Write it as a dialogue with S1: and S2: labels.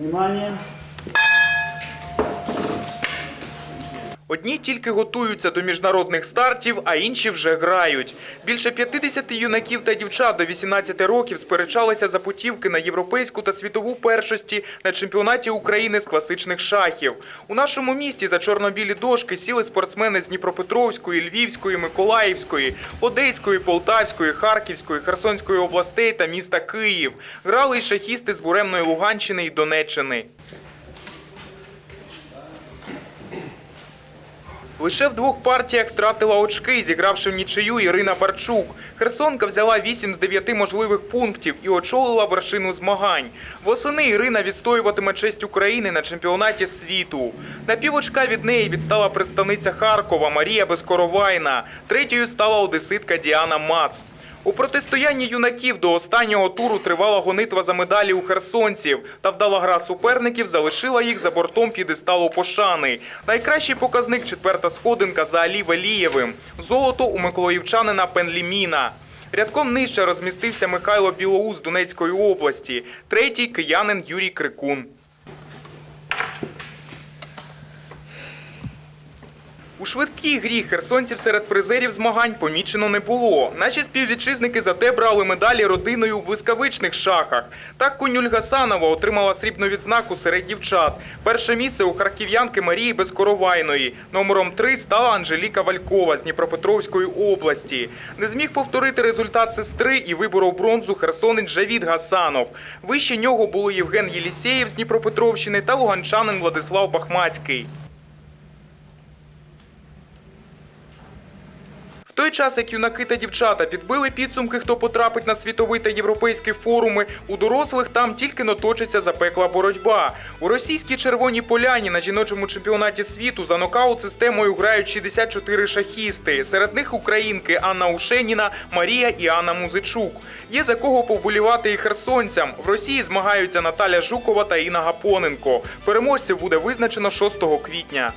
S1: Внимание.
S2: Одні тільки готуються до міжнародних стартів, а інші вже грають. Більше 50 юнаків та дівчат до 18 років сперечалися за путівки на європейську та світову першості на чемпіонаті України з класичних шахів. У нашому місті за чорно-білі дошки сіли спортсмени з Дніпропетровської, Львівської, Миколаївської, Одеської, Полтавської, Харківської, Херсонської областей та міста Київ. Грали й шахісти з буремної Луганщини і Донеччини. Лише в двох партіях втратила очки, зігравши в нічию Ірина Барчук. Херсонка взяла 8 з 9 можливих пунктів і очолила вершину змагань. Восени Ірина відстоюватиме честь України на чемпіонаті світу. На півочка від неї відстала представниця Харкова Марія Безкоровайна. Третьою стала одеситка Діана Мац. У протистоянні юнаків до останнього туру тривала гонитва за медалі у херсонців, та вдала гра суперників залишила їх за бортом п'єдесталу пошани. Найкращий показник четверта сходинка за Алі Велієвим. Золото у миколаївчанина Пенліміна. Рядком нижче розмістився Михайло Білоус Донецької області, третій киянин Юрій Крикун. У швидкій грі херсонців серед призерів змагань помічено не було. Наші співвітчизники зате брали медалі родиною у блискавичних шахах. Так Кунюль Гасанова отримала срібну відзнаку серед дівчат. Перше місце у харків'янки Марії Безкоровайної. Номером три стала Анжеліка Валькова з Дніпропетровської області. Не зміг повторити результат сестри і виборов бронзу херсонець Джавід Гасанов. Вище нього були Євген Єлісєєв з Дніпропетровщини та луганчанин Владислав Бахмацький. Той час, як юнаки та дівчата підбили підсумки, хто потрапить на світовий та європейські форуми, у дорослих там тільки но точиться запекла боротьба. У російській червоній поляні на жіночому чемпіонаті світу за нокаут системою грають 64 шахісти. Серед них українки Анна Ушеніна, Марія і Анна Музичук. Є за кого повболівати і херсонцям. В Росії змагаються Наталя Жукова та Інна Гапоненко. Переможців буде визначено 6 квітня.